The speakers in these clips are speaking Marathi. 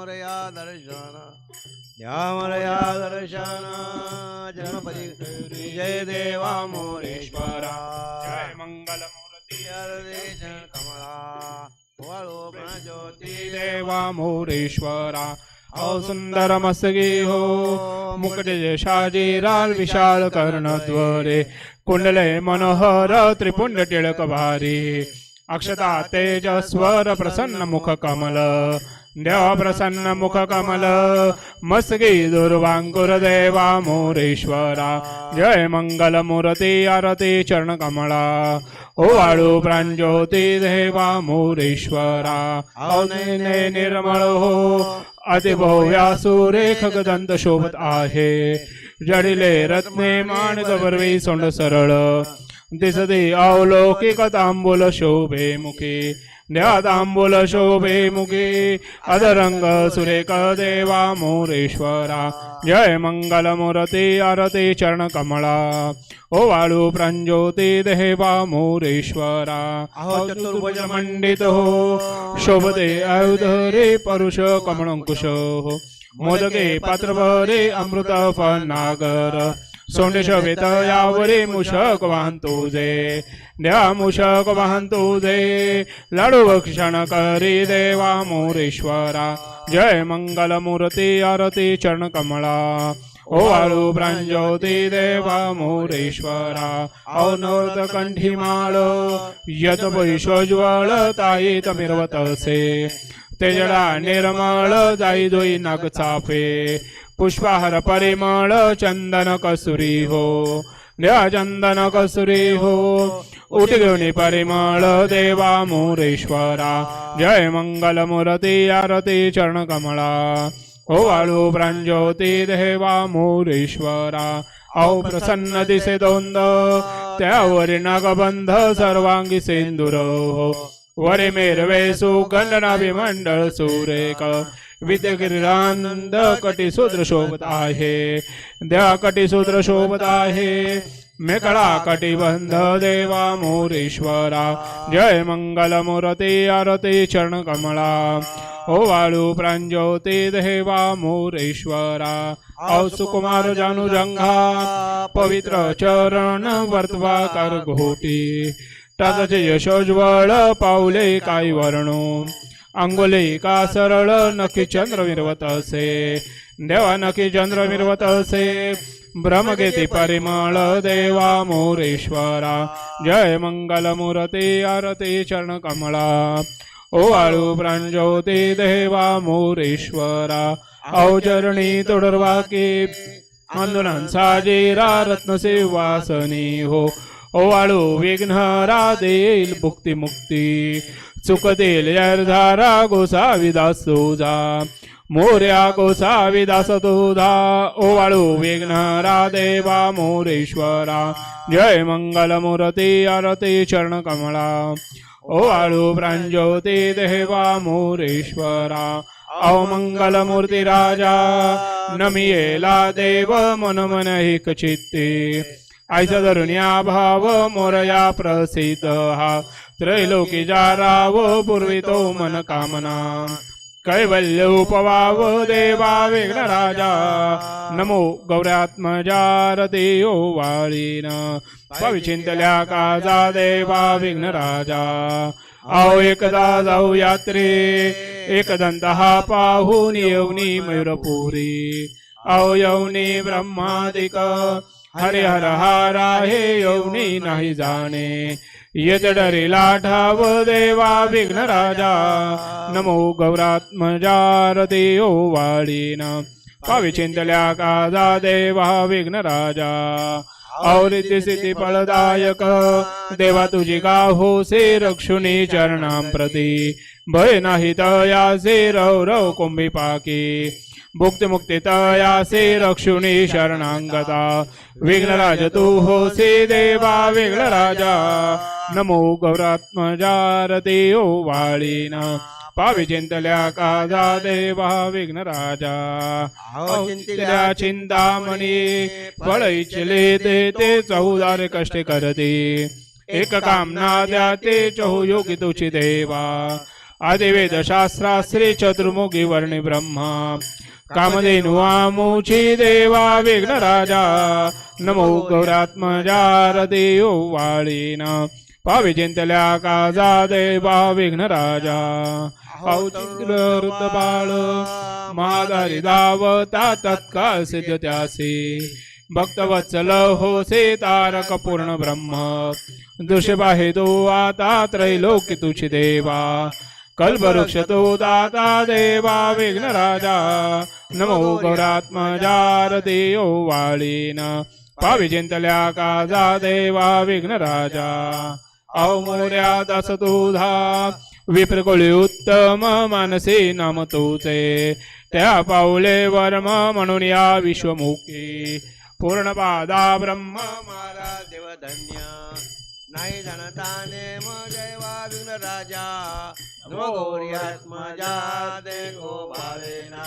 मोरया दर्शन द्या मोरया दर्शन गणपती जय देवा मोरेश्वरा। जय मंगल वाळू ज्योती देवा मोरेश्वरा। अहो सुंदर मस्तकी हो मुकुटे शाजीराल विशाल कर्णद्वरे कुंडले मनोहर त्रिपुंड टिळक भारी। अक्षता तेजस्वर प्रसन्न मुख कमल। देवा प्रसन्न मुख कमल मस्गी दुर्वांकुर देवा मोरेश्वरा जय मंगल मूर्ती आरती चरण कमला ओ वाळू प्रांज्योती देवा मोरेश्वरा औने निर्मळ हो अतिभव्या सुरेख गदंत शोभत आहे जडिले रत्ने माण गवरवी सोंड सरळ दिसते अवलौकिक तांबूल शोभे मुखी द्या तांबूल शोभे मुखी। अधरंग सुरेख देवा मोरेश्वरा। जय मंगल मूर्ती आरती चरण कमळा ओ वाळू प्रांज्योती देवा मोरेश्वरा। चतुर्भुज मंडित हो। शोभते आयुध रे परुष कमळंकुश हो। मोदके पात्र भरे अमृत फनागर सोंडे यावरी यावरे मुषक वाहन तुझे द्या मुषक वाहन तुझे लाडू भक्षण करी देवा मोरेश्वरा. जय मंगल मूर्ती आरती चरण कमळा ओ वाळू प्रांज्योती देवा मोरेश्वरा. औनोर्त कंठी माळ. यत वैश्वज्वळ ताई तमिरवत असे. तेजडा निर्मळ जाई दोई नाग चाफे. पुष्पहार परिमळ चंदन कसुरी हो द्या चंदन कसुरी हो उठ परिमळ देवा मोरेश्वरा जय मंगल मुरती आरती चरण कमळा हो वाळू प्रांज्योती देवा मोरेश्वरा औ प्रसन्न दिसे दोंद त्यावरी नागबंध सर्वांगी सेंदुर हो वरे मेरवे सुगंधना विमंडळ सुरेख विद्यगिरानंद कटिसूत्र शोभत आहे द्या कटिसूत्र शोभत आहे मेकळा कटिबंध देवा मोरेश्वरा जय मंगल मूर्ती आरती चरण कमळा ओ वाळू प्रांज्योती देवा मोरेश्वरा औ सुकुमार जानु जंघा पवित्र चरण वर्तवा कर घोटी टाकाचे यशोज्वळ पावले काय वर्णो। अंगोले का सरळ नक्की चंद्र मिरवत असे. देवा नक्की चंद्र मिरवत असे. ब्रह्मगेती परिमळ देवा मोरेश्वरा. जय मंगल मूर्ती आरती चरण कमळा. ओ वाळू प्रांज्योती देवा मोरेश्वरा. औचरणी तोडरवाके. रत्न रत्नसेवासनी हो. ओ वाळू विघ्नहरा देईल भुक्ती मुक्ती चुक देईल धारा गोसावी तुझा मोर्या गोसाविदास तुझा ओवाळू विघ्नरा देवा मोरेश्वरा जय मंगल मूर्ती आरती चरण कमळा ओ वाळू प्रांज्योती देवा मोरेश्वरा अमंगल मूर्ती राजा नमियेला देव मन मन एक चित्ते आयचा धरुण्या भाव मोरया प्रसिद्ध हा त्रैलोकी जाराव पूर्वी तो मन कामना कैवल्य उपवाव देवा विघ्न राजा नमो गौऱ्यात्मजारते ओ वाळीन पविचिंतल्या काजा देवा विघ्न राजा आओ एकदा जाऊ यात्रे। एकदंत हा पाहून येऊनी मयूरपुरी। आओ ब्रह्मादिक ब्रह्मादिक हरिहर हारा हे यवनी नाही जाणे. येत लाठाव ठाव देवा विघ्न राजा नमो गौरात्मजार देव वाळीन पाविचिंतल्या काजा देवा विघ्न राजा. औरित्य सिद्धी फलदायक देवा तुझी गाहो से रक्षुनी चरणां प्रती भय नाही तयासे रव रव कुंभी पाकी. भुक्ती मुक्ती तयासे रक्षुनी शरणांगता। विघ्नराज तू होसे देवा विघ्न राजा नमो गौरात्मजारते ओ वाळीन। पावी चिंतल्या काजा देवा विघ्न राजा चिंतल्या चिंतामणी फळ इच्छले ते चौदार कष्ट करते। एक कामना द्या ते चहु योगी तुची देवा। आदिवेद शास्त्राश्री चतुर्मुखी वर्णि ब्रह्म। कामधेनु आमुची देवा विघ्नराजा नमो गौरात्मजा रदेयो वाळीन. पावी चिंतल्या काजा देवा विघ्नराजा पावचिंतल वृद्ध बाळ महादारी धावता तत्काळ सिद्ध त्यासी. भक्तवत्सल होसे तारक पूर्ण ब्रह्म. दुष्बाहे तो आता त्रैलोक्य तुझी देवा. कल्पवृक्ष दाता देवा विघ्नराजा। नमो गौरात्मजा रदेयो वाळीन। पाविचिन्तल्या चिंतल्या काजा देवा विघ्नराजा। अवमोर्या दास तुधा विप्रकुळी उत्तम मानसी नाम तुझे। त्या पाऊले वर्म म्हणून या विश्वमुखी। पूर्णपादा ब्रह्म मारा देव धन्य नाही जाणता नेम जयवा विघ्न राजा. नमो गौरी आत्मजा देखो भावेना.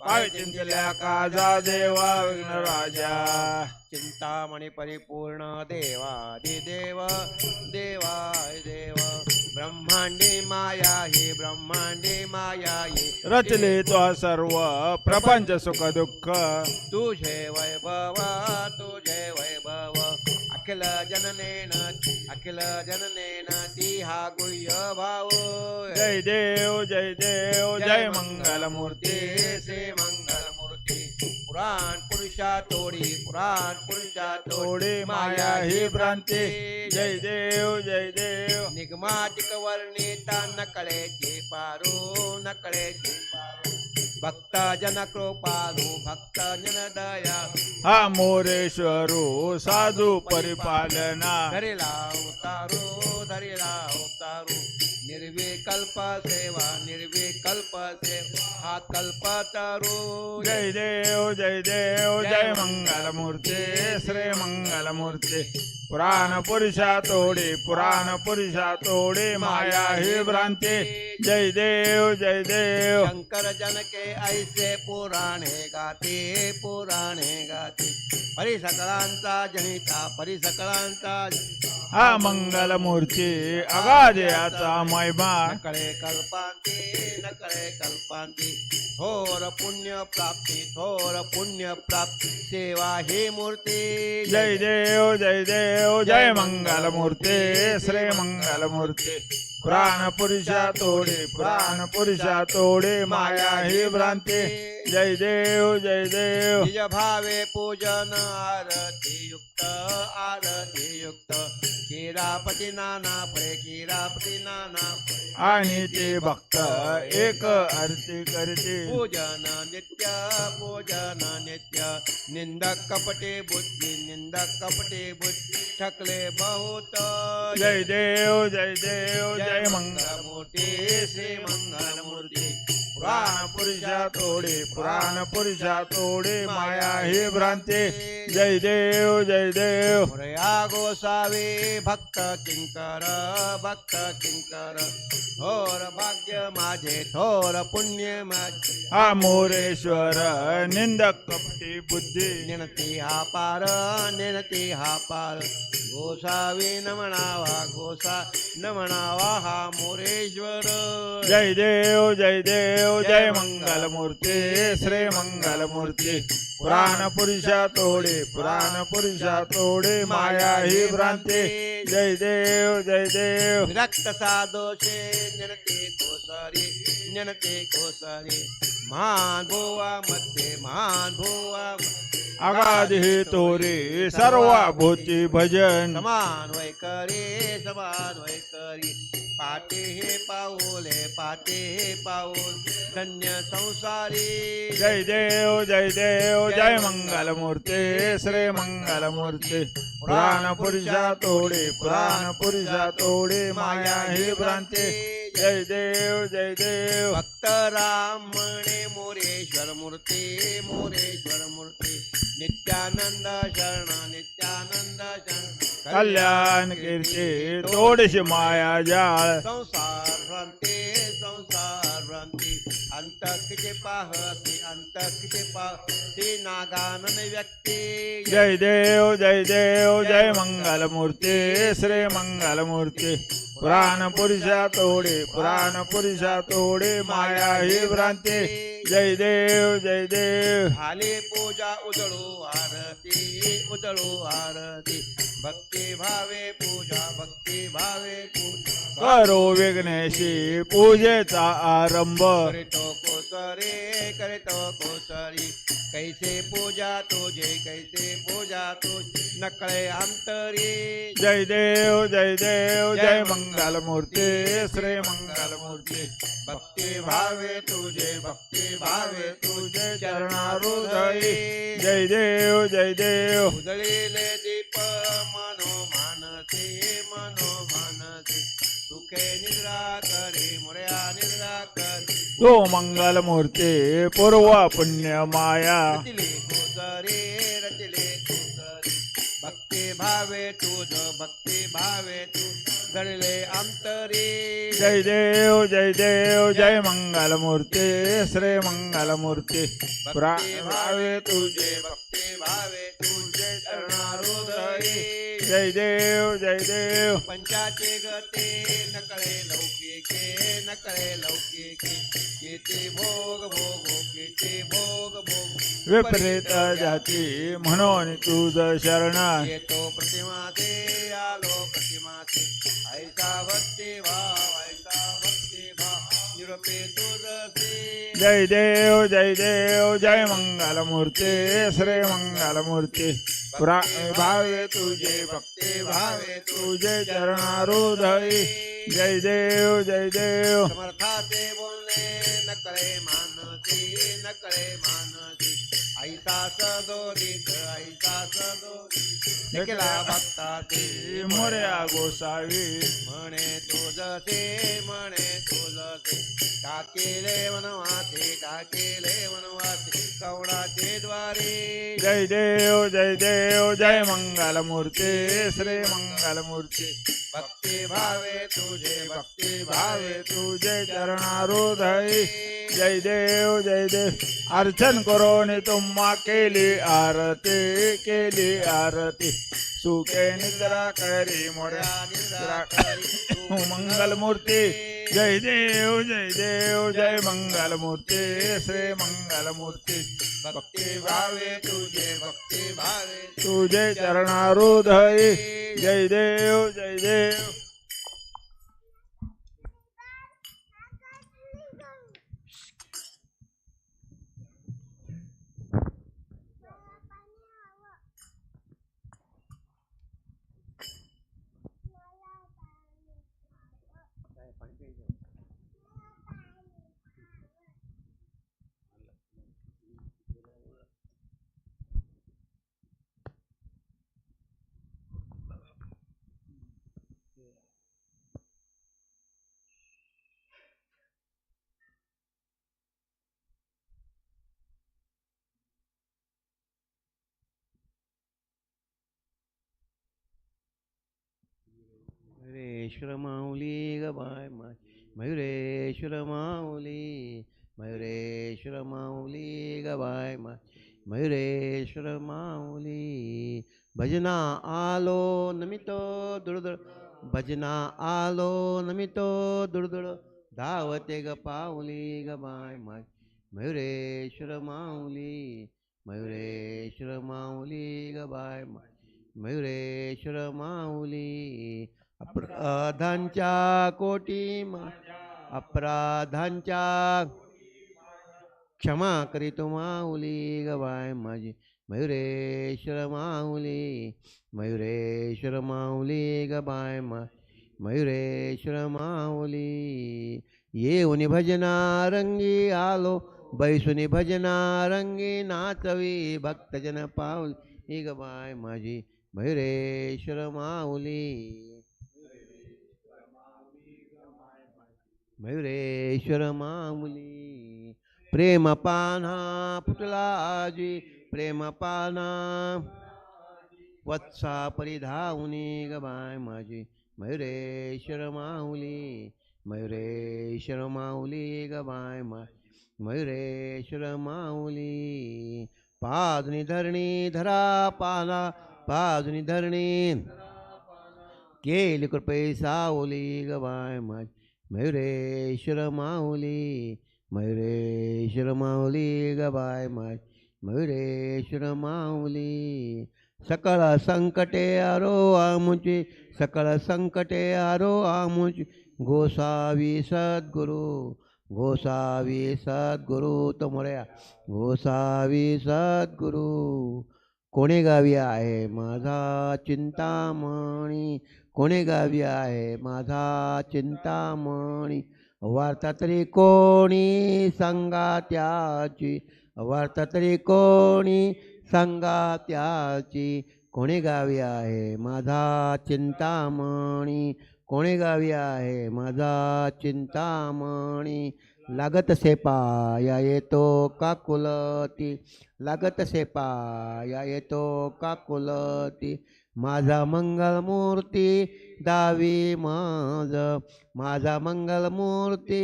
पाय चिंतल्या काजा देवा विघ्न राजा. चिंतामणी परिपूर्ण देवा देव देवा देव. ब्रह्मांडे माया हे ब्रह्मांडे माया हे. रचले तो सर्व प्रपंच सुख दुःख. तुझे वैभव तुझे वैभव अखिल जननेन अखिल जननेन ती हा गुह्य भाव. जय देव जय देव जय मंगल मूर्ती श्री मंगल मूर्ती पुराण पुरुषा तोडी पुराण पुरुषा थोडी माया ही भ्रांती. जय देव जय देव. निगमाटिक वर्णिता नकळेचे पारो नकळेचे पारो. भक्त जन कृपालू भक्त जन दया हा मोरेश्वरू साधू परिपालना। धरिला उतारू धरिला उतारू। निर्विकल्प सेवा निर्विकल्प सेवा हा कल्प तारू। जय देव जय देव जय मंगल मूर्ती श्री मंगल मूर्ती पुराण पुरुषा तोडे पुराण पुरुषा तोडे माया ही भ्रांती. जय देव जय देव. शंकर जनके ऐसे पुराणे गाते पुराणे गाते. परिसकळांचा जनिता परिसकळांचा हा मंगल मूर्ती अगाधयाचा महिमा नकळे कल्पांती नकळे कल्पांती. थोर पुण्य प्राप्ती थोर पुण्य प्राप्ती. सेवा ही मूर्ती. जय देव जय देव. जय मंगल मूर्ती श्री मंगल मूर्ती पुराण पुरुषा तोडे पुराण पुरुषा तोडे माया ही भ्रांती. जय देव जय देव. निज भावे पूजन आरती युक्त आरती युक्त खीरापती नाना फळे खीरापती नाना आणि ते भक्त एक आरती करते पूजन नित्य पूजन नित्य. निंदक कपटे बुद्धी निंदक कपटे बुद्धी. ठकले बहुत. जय देव जय देव जय मंगल मूर्ती श्री मंगल मूर्ती पुराण पुरुषा तोडे पुराण पुरुषा तोडे माया ही भ्रांती. जय देव जय देव. मुरया गोसावे भक्त किंकर भक्त किंकर. थोर भाग्य माझे थोर पुण्य माझे. हा मोरेश्वर निंदक कपटी बुद्धी. निनती हा पार निनती हा पार. गोसावी न म्हणावा गोसा न म्हणावा हा मोरेश्वर. जय देव जय देव. जय मंगल मूर्ती श्री मंगल मूर्ती पुराण पुरुषा तोडे पुराण पुरुषा तोडे माया ही भ्रांती. जय देव जय देव. विरक्त साधोषे निनते कोसरी निनते कोसरी. महान भुवा मध्ये महान भुवा अगाधी तोरे सर्व भूती भजन. समान वैकरी समान वैकरी पाटे हे पाऊले पाटे हे पाऊल. धन्य संसारी। जय देव जय देव जय मंगल मूर्ती। श्री मंगल मूर्ती पुराण पुरुषा तोडे पुराण पुरुषा तोडे माया ही भ्रांती. जय देव जय देव. भक्त राम म्हणे मोरेश्वर मूर्ती मोरेश्वर मूर्ती. नित्यानंद शरण नित्यानंद शरण. कल्याण कीर्ती तोडशी माया जाळ. संसार भ्रांती संसार भ्रांती. अंतकिचे पाहती अंतकिचे पाहती नागानन व्यक्ती. जय देव जय देव. जय मंगल मूर्ती श्री मंगल मूर्ती पुराण पुरुषा तोडे पुराण पुरुषा तोडे माया ही भ्रांती. जय देव जय देव. झाली पूजा उजळू आरती उजळू आरती. भक्ती भावे पूजा भक्ती भावे पूजा. करो विघ्नेशी पूजेचा आरंभ. कोसरे करितो कोसरी। कैसे पूजा तुझे कैसे पूजा तुझे नकळे अंतरी। जय देव जय देव जय मंगल मूर्ती श्री मंगल मूर्ती भक्ती भावे तुझे भक्ती भावे तुझे चरणारुदयी जय देव जय देव। उजळीले दीप मनो मानसे मनो मानसे सुखे निद्रा करे मुर्या निद्रा करे. तो मंगल मूर्ती पूर्व पुण्य माया. रचिले कोसरे रचिले कोसरे. भक्ती भावे तुझ भक्ती भावे तू घडले अंतरी. जय देव जय देव जय मंगल मूर्ती श्री मंगल मूर्ती भावे तुझे भक्ती भावे तुझे चरणारुदयी जय देव जय देव. पंचाचे गते नकळे लौकिके नकळे लौकिके. किती भोग भोगो किती भोग भोग. विपरीत जाती. म्हणून तुझ शरण. येतो प्रतिमाते आलो प्रतिमाते ऐसा भक्ती भाव ऐसा भक्ती जय देव जय देव जय मंगलमूर्ती श्री मंगलमूर्ती। पुरा भावे तुझे भक्ती भावे तुझे चरणारुधई जय देव जय देव। समर्थाचे बोलणे न नकळे मानसी करे मानसी। ऐसा सदोदित ऐसा निकला भक्ताचे मोर्या गोसावी. म्हणे तुझसे म्हणे तुझसे. टाकेले वनवासे टाकेले वनवासे कवडाचे द्वारे. जय देव जय देव जय मंगल मूर्ती श्री मंगल मूर्ती भक्ती भावे तुझे भक्ती भावे तुझे चरणारुदयी. जय देव जय देव। अर्चन करून तुम्हा केली आरती केली आरती। सुखे निद्रा करी मोर्या निद्रा करी। मंगल मूर्ती जय देव जय देव जय मंगल मूर्ती श्री मंगल मूर्ती। भक्ती भावे तुझे भक्ती भावे तुझे चरणारुदयी। जय देव जय देव। मयुरेश्वर माऊली ग बाय माय मयुरेश्वर माऊली मयुरेश्वर माऊली ग बाय माय मयुरेश्वर माऊली भजना आलो नमितो दुर्दुळ भजना आलो नमितो दुर्दुळ धावते ग पाऊली ग बाय माय मयुरेश्वर माऊली मयुरेश्वर माऊली ग बाय माय मयुरेश्वर माऊली अपराधांच्या कोटी मा अपराधांच्या क्षमा करीतो माऊली गवाय माझी. मयुरेश्वर माऊली मयुरेश्वर माऊली गबाय मा मयुरेश्वर माऊली. येऊनी भजना रंगी आलो बैसुनी भजना रंगी नाचवी भक्तजन पाऊली गबाय माझी. मयुरेश्वर माऊली मयुरेश्वर माऊली प्रेम पाना पुतलाजी प्रेम पाना वत्सा परिधावनी गबाय माझी. मयुरेश्वर माऊली मयुरेश्वर माऊली गबाय मा मयुरेश्वर माऊली पाजनी धरणी धरा पाना पाजनी धरणी. केली कृपे सावली गवाय माझी. मयुरेश्वर माऊली मयुरेश्वर माऊली गबाय माय मयुरेश्वर माऊली. सकळ संकटे आरो आमुची सकळ संकटे आरो आमुची. गोसावी सद्गुरु गोसावी सद्गुरु तमोऱ्या गोसावी सद्गुरु. कोणे गावी आहे माझा चिंतामणी? कोणे गावी आहे. माझा चिंतामणी वार्ता तरी कोणी सांगा त्याची? वार्ता तरी कोणी सांगा त्याची? कोणे गावी आहे. माझा चिंतामणी कोणे गावी आहे. माझा चिंतामणी लागत से पाया येतो काकुलती लागत से पाया येतो काकुलती माझा मंगलमूर्ती दावी माझ. माझा मंगलमूर्ती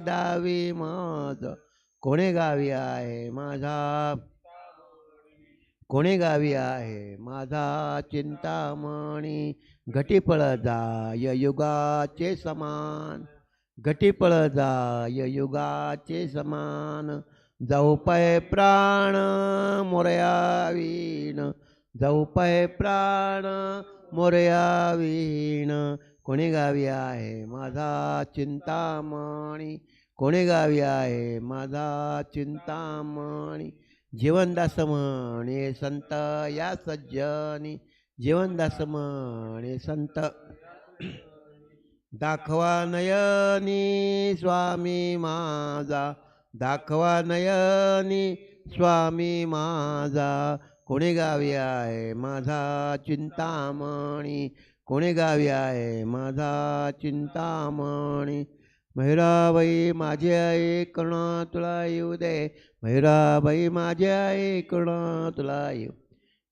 दावी माझ. कोणे गावी आहे माझा? कोणे गावी आहे माझा? चिंतामणी घटीपळ जाय युगाचे समान. घटीपळ जाय युगाचे समान. जाऊ पाय प्राण मोरयावीण जाऊ पाय प्राण मोरयावीण कोणी गावी आहे माझा चिंतामणी? कोणी गावी आहे माझा चिंतामणी? जीवनदास म्हणे संत या सज्जनी. जीवनदास म्हणे संत. दाखवा नयनी स्वामी माझा. दाखवा नयनी स्वामी माझा. कोणी गावी आहे माझा चिंतामणी? कोणी गावी आहे माझा चिंतामणी? महिराबाई माझी आई करुणा तुला येऊ दे. महिराबाई माझे आई करुणा तुला येऊ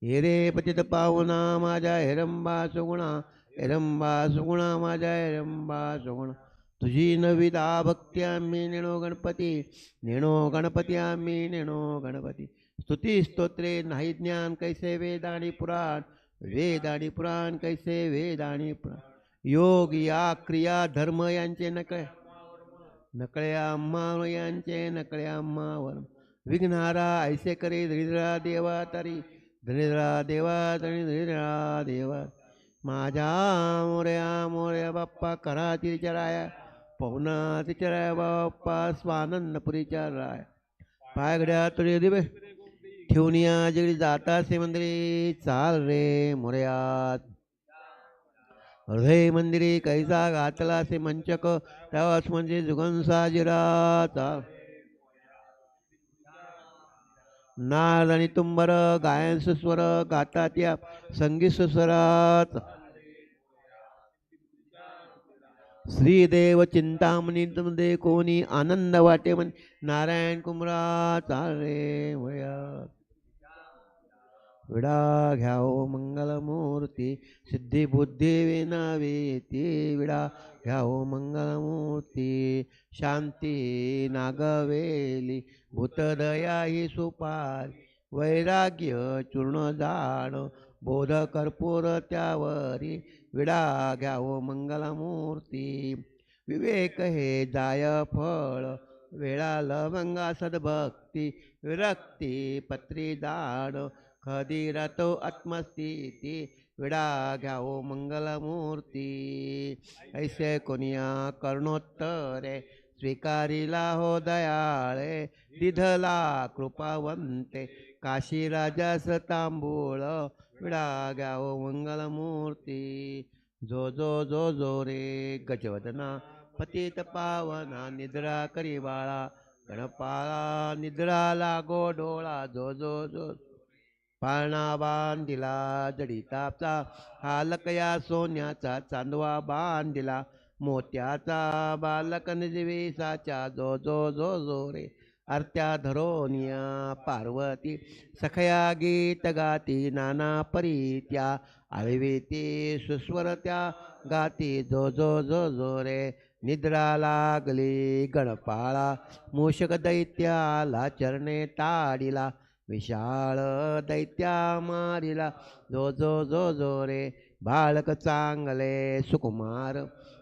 हिरे पतित पाहुणा माझ्या हिरंबा सुगुणा. हिरंबा सुगुणा माझ्या हिरंबा सुगुणा. तुझी नविदा भक्ती आम्ही नेणो गणपती. नेणो गणपती आम्ही नेणो गणपती. स्तुती स्तोत्रे नाही ज्ञान कैसे वेद आणि पुराण? वेद आणि पुराण कैसे वेद आणि पुराण? योग या क्रिया धर्म यांचे नकळे. नकळे अम्मा यांचे नकळे आम्हावर विघ्नारा ऐसे करे धरिद्रा देवा तरी. धरिद्रा देवा तरी धरिद्रा देवा. माझ्या मोर्या मोर्या बाप्पा करा तिचराया पवना तिचराया बाप्पा स्वानंदपुरीच्या राय. पायगड्या तुझे दिवे ठेवून या जगडी जाता से मंदिरे चाल रे मोर्यात. हृदय मंदिरी कैसा घातला से मंचक त्यावास म्हणजे जुगन जिराचा नाद आणि तुंबर गायन सुस्वर गातात या संगीत सुस्वरात श्रीदेव चिंतामणी मध्ये कोणी आनंद वाटे म्हण नारायण कुमरा रे वयात विडा घ्याओ मंगलमूर्ती सिद्धी बुद्धी विनावी ती. विडा घ्याओ मंगलमूर्ती शांती नागवेली भूतदया ही सुपारी वैराग्य चूर्ण जाण बोध कर्पूर त्यावरी. विडा घ्याओ मंगलमूर्ती विवेक हे जाय फळ वेळा लवंगा सद्भक्ती विरक्ती पत्री दाड कधी आत्मस्थिती विडा घ्याओ मंगलमूर्ती. ऐसे कोणिया कर्णोत्तरे स्वीकारिला हो दयाळे दिधला कृपावंते. काशी राजास तांबूळ विडा घ्याओ मंगलमूर्ती. जो जो जो जो रे गजवदना पतित पावना निद्रा करी बाळा. गणपाळा निद्रा लागो डोळा. जो जो जो पाळणा बांधिला जडिताचा हालकया सोन्याचा चांदवा बांधिला. मोत्याचा बालक निजवेसाच्या जो जो जो जो रे. आरत्या धरोनिया पार्वती सखया गीत गाती नाना परीत्या. आळविती सुस्वरत्या गाती जो जो जो जो रे. निद्रा लागली गणपाळा मूषक दैत्याला चरणे ताडिला. विशाळ दैत्या मारिला. जो जो जो जो रे. बाळक चांगले सुकुमार.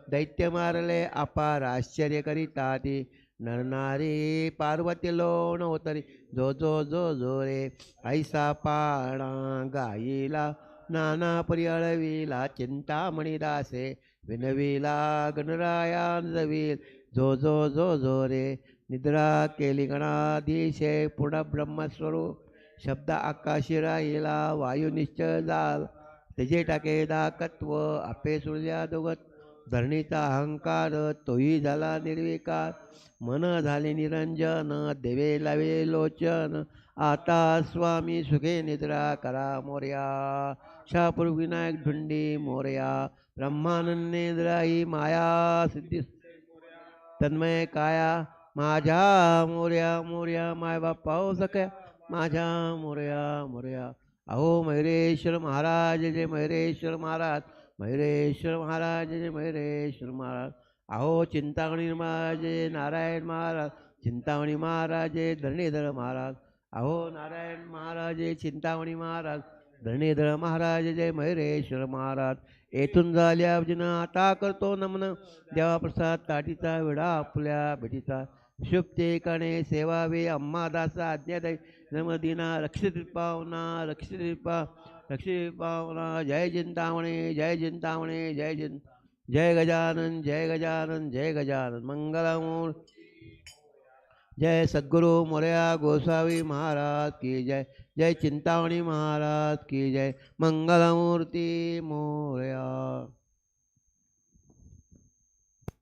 दैत्य मारले अपार आश्चर्य करीता ती. नरनारी पार्वती लोण होतरी जो जो जो जो रे. ऐसा पाणा गाईला. नाना परियळविला चिंतामणी दासे. विनविला गणरायान जवील. जो जो जो जो रे. निद्रा केली गणाधीशे पुढं ब्रह्मस्वरूप शब्द आकाशी राहिला वायू निश्चय जाल तेजे टाके दाकत्व आपे सुरल्या दोगत धरणीचा अहंकार तोही झाला निर्विकार मन झाले निरंजन देवे लावे लोचन आता स्वामी सुखे निद्रा करा मोर्या शापूर विनायक ढुंडी मोर्या ब्रह्मानंद निद्रा ही माया सिद्धी तन्मय काया माझ्या मोर्या मोर्या माय बाप्पा हो सख्या. माझ्या मोर्या मोर्या. अहो मयुरेश्वर महाराज जय मयुरेश्वर महाराज. मयुरेश्वर महाराज जय मयुरेश्वर महाराज. अहो चिंतामणी महाराज नारायण महाराज. चिंतामणी महाराज धरणीधर महाराज. अहो नारायण महाराज चिंतामणी महाराज. धरणीधर महाराज जय मयुरेश्वर महाराज. येथून झाल्या आता करतो नमन. देवाप्रसाद ताटीचा विडा आपल्या भेटीचा. शुभते कणे सेवावे अम्मा दासा आज्ञादायी। नमदिना रक्षित पावना रक्षित पा रक्षित पावना जय चिंतामणे जय चिंतामणे जय चिं जय गजानन जय गजानन जय गजानन। मंगलमूर जय सद्गुरु मोरया गोसावी महाराज की जय। जय चिंतामणी महाराज की जय। मंगलमूर्ती मोरया।